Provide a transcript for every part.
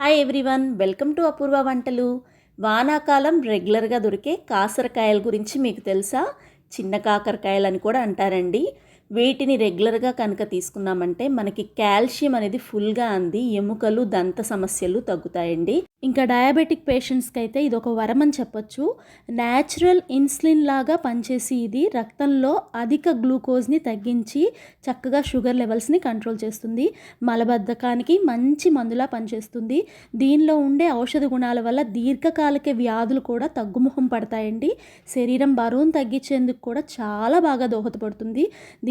Hi everyone welcome to Apoorva వంటలు వానాకాలం రెగ్యులర్గా దొరికే కాకరకాయల గురించి మీకు తెలుసా? చిన్న కాకరకాయలు అని కూడా అంటారండి. వీటిని రెగ్యులర్గా కనుక తీసుకున్నామంటే మనకి కాల్షియం అనేది ఫుల్గా అంది ఎముకలు దంత సమస్యలు తగ్గుతాయండి. ఇంకా డయాబెటిక్ పేషెంట్స్కి అయితే ఇది ఒక వరం అని చెప్పొచ్చు. న్యాచురల్ ఇన్సులిన్ లాగా పనిచేసి ఇది రక్తంలో అధిక గ్లూకోజ్ని తగ్గించి చక్కగా షుగర్ లెవెల్స్ని కంట్రోల్ చేస్తుంది. మలబద్ధకానికి మంచి మందులా పనిచేస్తుంది. దీనిలో ఉండే ఔషధ గుణాల వల్ల దీర్ఘకాలిక వ్యాధులు కూడా తగ్గుముఖం పడతాయండి. శరీరం బరువును తగ్గించేందుకు కూడా చాలా బాగా దోహదపడుతుంది.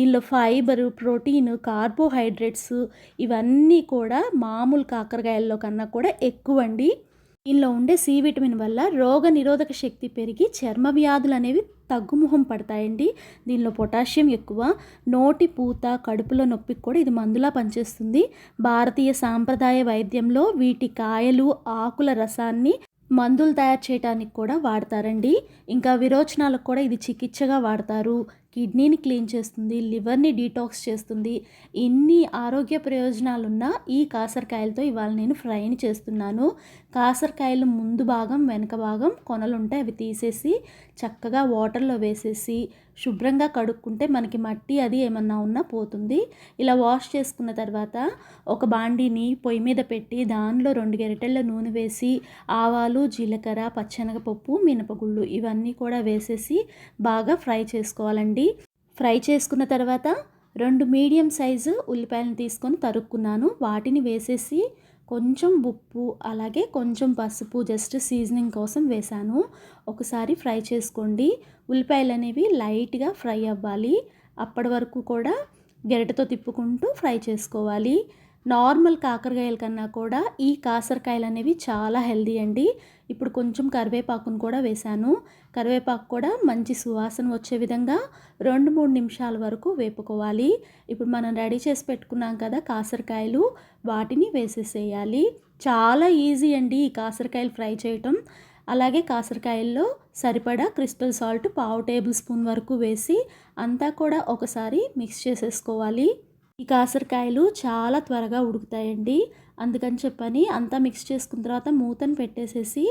దీనిలో ఫైబర్ ప్రోటీన్ కార్బోహైడ్రేట్స్ ఇవన్నీ కూడా మామూలు కాకరకాయల్లో కన్నా కూడా ఎక్కువ అండి దీనిలో ఉండే సి విటమిన్ వల్ల రోగ నిరోధక శక్తి పెరిగి చర్మ వ్యాధులు అనేవి తగ్గుముఖం పడతాయండి. దీనిలో పొటాషియం ఎక్కువ నోటి పూత కడుపులో నొప్పికి కూడా ఇది మందులా పనిచేస్తుంది. భారతీయ సాంప్రదాయ వైద్యంలో వీటి కాయలు ఆకుల రసాన్ని మందులు తయారు చేయడానికి కూడా వాడతారండి. ఇంకా విరోచనాలకు కూడా ఇది చికిత్సగా వాడతారు. కిడ్నీని క్లీన్ చేస్తుంది లివర్ని డీటాక్స్ చేస్తుంది. ఇన్ని ఆరోగ్య ప్రయోజనాలున్న ఈ కాసరకాయలతో ఇవాళ నేను ఫ్రైని చేస్తున్నాను. కాసరకాయలు ముందు భాగం వెనక భాగం కొనలు ఉంటాయి అవి తీసేసి చక్కగా వాటర్లో వేసేసి శుభ్రంగా కడుక్కుంటే మనకి మట్టి అది ఏమన్నా ఉన్నా పోతుంది. ఇలా వాష్ చేసుకున్న తర్వాత ఒక బాండీని పొయ్యి మీద పెట్టి దానిలో రెండు గరిటెళ్ళ నూనె వేసి ఆవాలు జీలకర్ర పచ్చనగపప్పు మినపగుళ్ళు ఇవన్నీ కూడా వేసేసి బాగా ఫ్రై చేసుకోవాలండి. ఫ్రై చేసుకున్న తర్వాత రెండు మీడియం సైజు ఉల్లిపాయలను తీసుకొని తరుక్కున్నాను. వాటిని వేసేసి కొంచెం ఉప్పు అలాగే కొంచెం పసుపు జస్ట్ సీజనింగ్ కోసం వేశాను. ఒకసారి ఫ్రై చేసుకోండి. ఉల్లిపాయలు అనేవి లైట్గా ఫ్రై అవ్వాలి. అప్పటి వరకు కూడా గెరటతో తిప్పుకుంటూ ఫ్రై చేసుకోవాలి. నార్మల్ కాకరకాయల కన్నా కూడా ఈ కాసరకాయలు అనేవి చాలా హెల్దీ అండి. ఇప్పుడు కొంచెం కరివేపాకును కూడా వేశాను. కరివేపాకు కూడా మంచి సువాసన వచ్చే విధంగా రెండు మూడు నిమిషాల వరకు వేపుకోవాలి. ఇప్పుడు మనం రెడీ చేసి పెట్టుకున్నాం కదా కాసరకాయలు వాటిని వేసేసేయాలి. చాలా ఈజీ అండి ఈ కాసరకాయలు ఫ్రై చేయటం. అలాగే కాసరకాయల్లో సరిపడా క్రిస్టల్ సాల్ట్ పావు టేబుల్ స్పూన్ వరకు వేసి అంతా కూడా ఒకసారి మిక్స్ చేసేసుకోవాలి. ఈ కాసరకాయలు చాలా త్వరగా ఉడుకుతాయండి. అందుకని చెప్పని అంతా మిక్స్ చేసుకున్న తర్వాత మూతను పెట్టేసేసి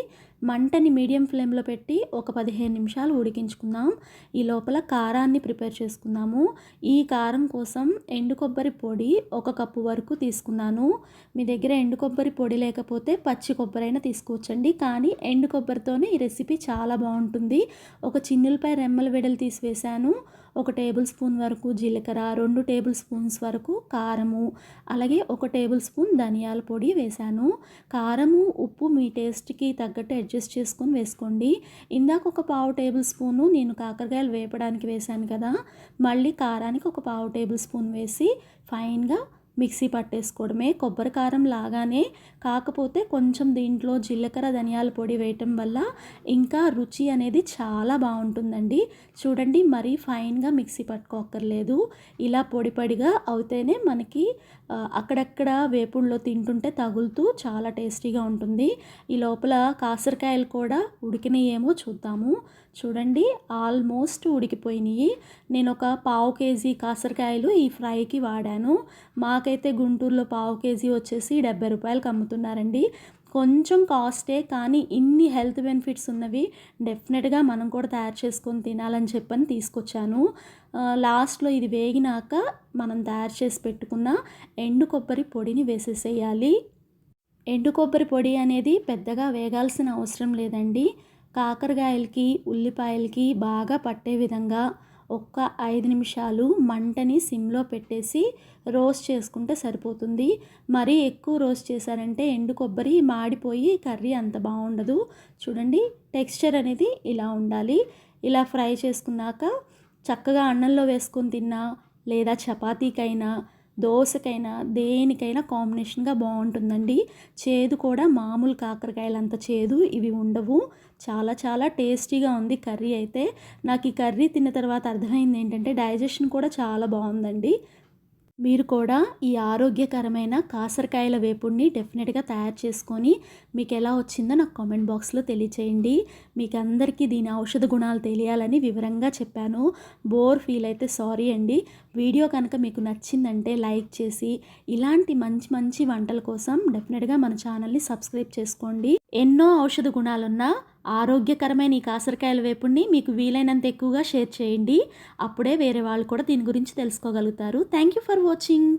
మంటని మీడియం ఫ్లేమ్లో పెట్టి ఒక పదిహేను నిమిషాలు ఉడికించుకుందాం. ఈ లోపల కారాన్ని ప్రిపేర్ చేసుకుందాము. ఈ కారం కోసం ఎండు కొబ్బరి పొడి ఒక కప్పు వరకు తీసుకున్నాను. మీ దగ్గర ఎండు కొబ్బరి పొడి లేకపోతే పచ్చి కొబ్బరి అయినా తీసుకోవచ్చండి. కానీ ఎండు కొబ్బరితోనే ఈ రెసిపీ చాలా బాగుంటుంది. ఒక చిన్నులపై రెమ్మల వెడలు తీసివేశాను ఒక టేబుల్ స్పూన్ వరకు జీలకర్ర రెండు టేబుల్ స్పూన్స్ వరకు కారము అలాగే ఒక టేబుల్ స్పూన్ ధనియాలు పొడి వేశాను. కారము ఉప్పు మీ టేస్ట్కి తగ్గట్టు అడ్జస్ట్ చేసుకొని వేసుకోండి. ఇందాక ఒక పావు టేబుల్ స్పూను నేను కాకరకాయలు వేపడానికి వేశాను కదా మళ్ళీ కారానికి ఒక పావు టేబుల్ స్పూన్ వేసి ఫైన్గా మిక్సీ పట్టేసుకోవడమే. కొబ్బరి కారం లాగానే కాకపోతే కొంచెం దీంట్లో జీలకర్ర ధనియాల పొడి వేయటం వల్ల ఇంకా రుచి అనేది చాలా బాగుంటుందండి. చూడండి మరీ ఫైన్గా మిక్సీ పట్టుకోక్కర్లేదు. ఇలా పొడి పొడిగా అవుతేనే మనకి అక్కడక్కడ వేపుడులో తింటుంటే తగులుతూ చాలా టేస్టీగా ఉంటుంది. ఈ లోపల కాసరకాయలు కూడా ఉడికినాయేమో చూద్దాము. చూడండి ఆల్మోస్ట్ ఉడికిపోయినాయి. నేను ఒక పావు కేజీ కాసరకాయలు ఈ ఫ్రైకి వాడాను. మాకైతే గుంటూరులో పావు కేజీ వచ్చేసి డెబ్బై రూపాయలకి అమ్ముతున్నారండి కొంచెం కాస్టే కానీ ఇన్ని హెల్త్ బెనిఫిట్స్ ఉన్నవి డెఫినెట్గా మనం కూడా తయారు చేసుకొని తినాలని చెప్పని తీసుకొచ్చాను. లాస్ట్లో ఇది వేగినాక మనం తయారు చేసి పెట్టుకున్న ఎండు కొబ్బరి పొడిని వేసేసేయాలి. ఎండు కొబ్బరి పొడి అనేది పెద్దగా వేగాల్సిన అవసరం లేదండి. కాకరకాయలకి ఉల్లిపాయలకి బాగా పట్టే విధంగా ఒక్క ఐదు నిమిషాలు మంటని సిమ్లో పెట్టేసి రోస్ట్ చేసుకుంటే సరిపోతుంది. మరీ ఎక్కువ రోస్ట్ చేశారంటే ఎండు కొబ్బరి మాడిపోయి కర్రీ అంత బాగుండదు. చూడండి టెక్స్చర్ అనేది ఇలా ఉండాలి. ఇలా ఫ్రై చేసుకున్నాక చక్కగా అన్నంలో వేసుకొని తిన్నా లేదా చపాతీకైనా దోశకైనా దేనికైనా కాంబినేషన్గా బాగుంటుందండి చేదు కూడా మామూలు కాకరకాయలు అంత చేదు ఇవి ఉండవు. చాలా చాలా టేస్టీగా ఉంది కర్రీ అయితే. నాకు ఈ కర్రీ తిన్న తర్వాత అర్థమైంది ఏంటంటే డైజెషన్ కూడా చాలా బాగుందండి మీరు కూడా ఈ ఆరోగ్యకరమైన కాసరకాయల వేపుడిని డెఫినెట్గా తయారు చేసుకొని మీకు ఎలా వచ్చిందో నాకు కామెంట్ బాక్స్లో తెలియచేయండి. మీకు అందరికీ దీని ఔషధ గుణాలు తెలియాలని వివరంగా చెప్పాను. బోర్ ఫీల్ అయితే సారీ అండి. వీడియో కనుక మీకు నచ్చిందంటే లైక్ చేసి ఇలాంటి మంచి మంచి వంటల కోసం డెఫినెట్గా మన ఛానల్ని సబ్స్క్రైబ్ చేసుకోండి. ఎన్నో ఔషధ గుణాలున్న ఆరోగ్యకరమైన ఈ కాసరకాయల వేపుడిని మీకు వీలైనంత ఎక్కువగా షేర్ చేయండి. అప్పుడే వేరే వాళ్ళు కూడా దీని గురించి తెలుసుకోగలుగుతారు. Thank you for watching